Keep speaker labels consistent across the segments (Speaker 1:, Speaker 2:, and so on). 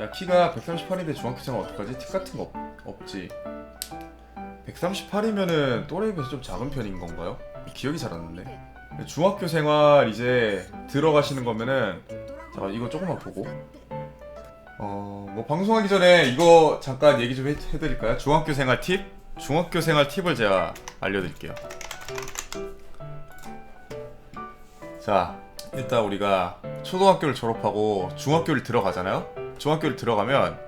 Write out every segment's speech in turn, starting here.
Speaker 1: 야 키가 138인데 중학교생활 어떡하지? 팁 같은 거 없, 없지 138이면은 또래에 비해서 좀 작은 편인 건가요? 기억이 잘 안 나네 중학교 생활 이제 들어가시는 거면은 잠깐 이거 조금만 보고 어 뭐 방송하기 전에 이거 잠깐 얘기 좀 해, 해드릴까요? 중학교 생활 팁? 중학교 생활 팁을 제가 알려드릴게요 자 일단 우리가 초등학교를 졸업하고 중학교를 들어가잖아요 중학교를 들어가면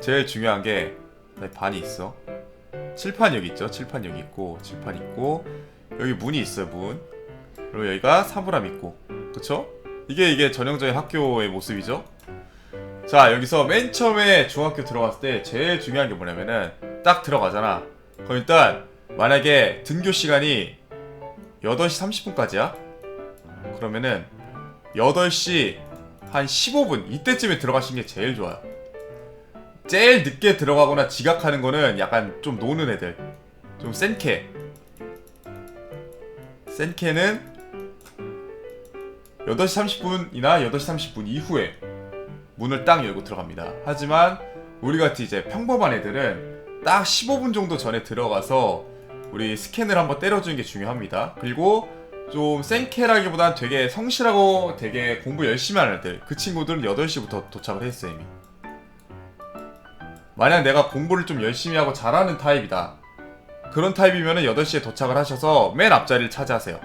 Speaker 1: 제일 중요한 게 네, 반이 있어? 칠판 여기 있죠? 칠판 여기 있고 칠판 있고 여기 문이 있어요 문. 그리고 여기가 사물함 있고. 그쵸? 이게 이게 전형적인 학교의 모습이죠? 자 여기서 맨 처음에 중학교 들어갔을 때 제일 중요한 게 뭐냐면은 딱 들어가잖아. 그럼 일단 만약에 등교 시간이 8시 30분까지야? 그러면은 8시 한 15분 이때쯤에 들어가시는 게 제일 좋아요 제일 늦게 들어가거나 지각하는 거는 약간 좀 노는 애들 좀 센캐 센캐는 8시 30분이나 8시 30분 이후에 문을 딱 열고 들어갑니다. 하지만 우리 같이 이제 평범한 애들은 딱 15분 정도 전에 들어가서 우리 스캔을 한번 때려주는 게 중요합니다. 그리고 좀 센캐라기보단 되게 성실하고 되게 공부 열심히 하는 애들 그 친구들은 8시부터 도착을 했어요 이미 만약 내가 공부를 좀 열심히 하고 잘하는 타입이다 그런 타입이면 8시에 도착을 하셔서 맨 앞자리를 차지하세요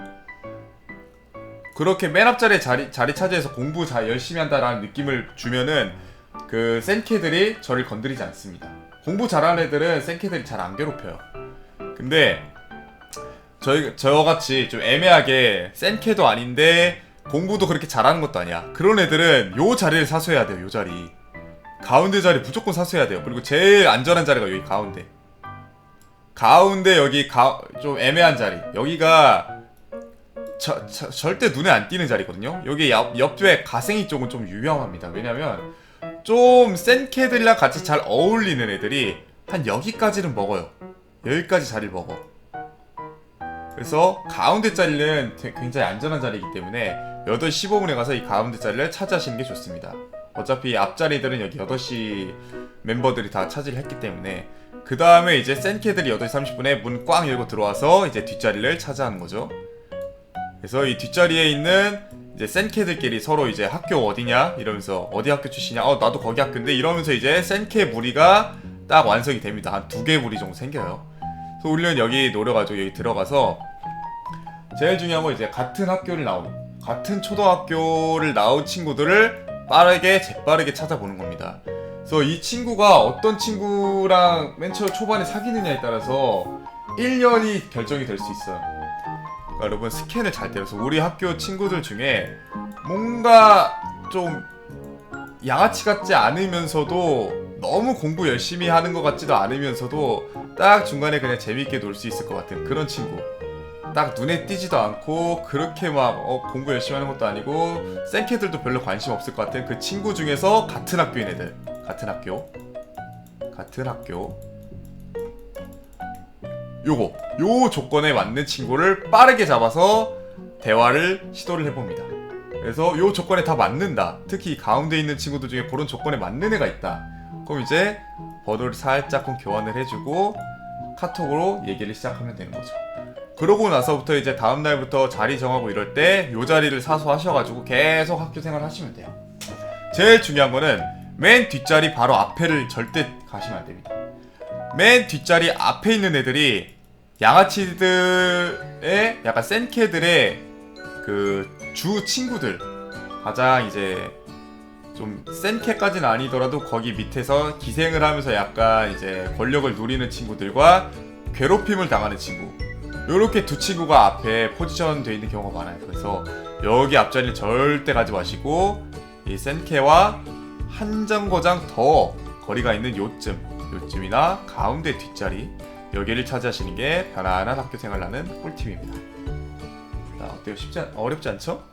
Speaker 1: 그렇게 맨 앞자리에 자리, 자리 차지해서 공부 잘 열심히 한다라는 느낌을 주면은 그 센캐들이 저를 건드리지 않습니다. 공부 잘하는 애들은 센캐들이 잘 안 괴롭혀요. 근데 저희 저같이 좀 애매하게 센 캐도 아닌데 공부도 그렇게 잘하는 것도 아니야. 그런 애들은 요 자리를 사수해야 돼요. 요 자리. 가운데 자리 무조건 사수해야 돼요. 그리고 제일 안전한 자리가 여기 가운데. 가운데 여기 가, 좀 애매한 자리. 여기가 저, 저- 절대 눈에 안 띄는 자리거든요. 여기 옆, 옆에 가생이 쪽은 좀 유명합니다. 왜냐면 좀 센 캐들이랑 같이 잘 어울리는 애들이 한 여기까지는 먹어요. 여기까지 자리를 먹어. 그래서 가운데 자리는 되- 굉장히 안전한 자리이기 때문에 8시 15분에 가서 이 가운데 자리를 차지하시는 게 좋습니다. 어차피 앞자리들은 여기 8시 멤버들이 다 차지를 했기 때문에 그 다음에 이제 센 캐들이 8시 30분에 문 꽝 열고 들어와서 이제 뒷자리를 차지하는 거죠. 그래서 이 뒷자리에 있는 이제 센캐들끼리 서로 이제 학교 어디냐 이러면서 어디 학교 출신이냐 어 나도 거기 학교인데 이러면서 이제 센캐 무리가 딱 완성이 됩니다 한 두 개 무리 정도 생겨요 그래서 우리는 여기 노려가지고 여기 들어가서 제일 중요한 건 이제 같은 학교를 나온 같은 초등학교를 나온 친구들을 빠르게 재빠르게 찾아보는 겁니다. 그래서 이 친구가 어떤 친구랑 맨 처음 초반에 사귀느냐에 따라서 1년이 결정이 될 수 있어요. 그러니까 여러분 스캔을 잘 때려서 우리 학교 친구들 중에 뭔가 좀 양아치 같지 않으면서도 너무 공부 열심히 하는 것 같지도 않으면서도 딱 중간에 그냥 재밌게 놀 수 있을 것 같은 그런 친구 딱 눈에 띄지도 않고 그렇게 막 어, 공부 열심히 하는 것도 아니고 센캐들도 별로 관심 없을 것 같은 그 친구 중에서 같은 학교인 애들 같은 학교 같은 학교 요거 요 조건에 맞는 친구를 빠르게 잡아서 대화를 시도를 해봅니다. 그래서 요 조건에 다 맞는다. 특히 가운데 있는 친구들 중에 그런 조건에 맞는 애가 있다. 그럼 이제 번호를 살짝끔 교환을 해주고 카톡으로 얘기를 시작하면 되는 거죠. 그러고 나서부터 이제 다음 날부터 자리 정하고 이럴 때 요 자리를 사수하셔가지고 계속 학교 생활 하시면 돼요. 제일 중요한 거는 맨 뒷자리 바로 앞에를 절대 가시면 안 됩니다. 맨 뒷자리 앞에 있는 애들이 양아치들의 약간 센 캐들의 그 주 친구들 가장 이제 좀 센 캐까지는 아니더라도 거기 밑에서 기생을 하면서 약간 이제 권력을 누리는 친구들과 괴롭힘을 당하는 친구 요렇게 두 친구가 앞에 포지션 돼 있는 경우가 많아요 그래서 여기 앞자리를 절대 가지 마시고 이 센캐와 한 정거장 더 거리가 있는 요쯤 요쯤이나 가운데 뒷자리 여기를 차지하시는 게 편안한 학교 생활 나는 꿀팁입니다. 자 어때요? 쉽지 않, 어렵지 않죠?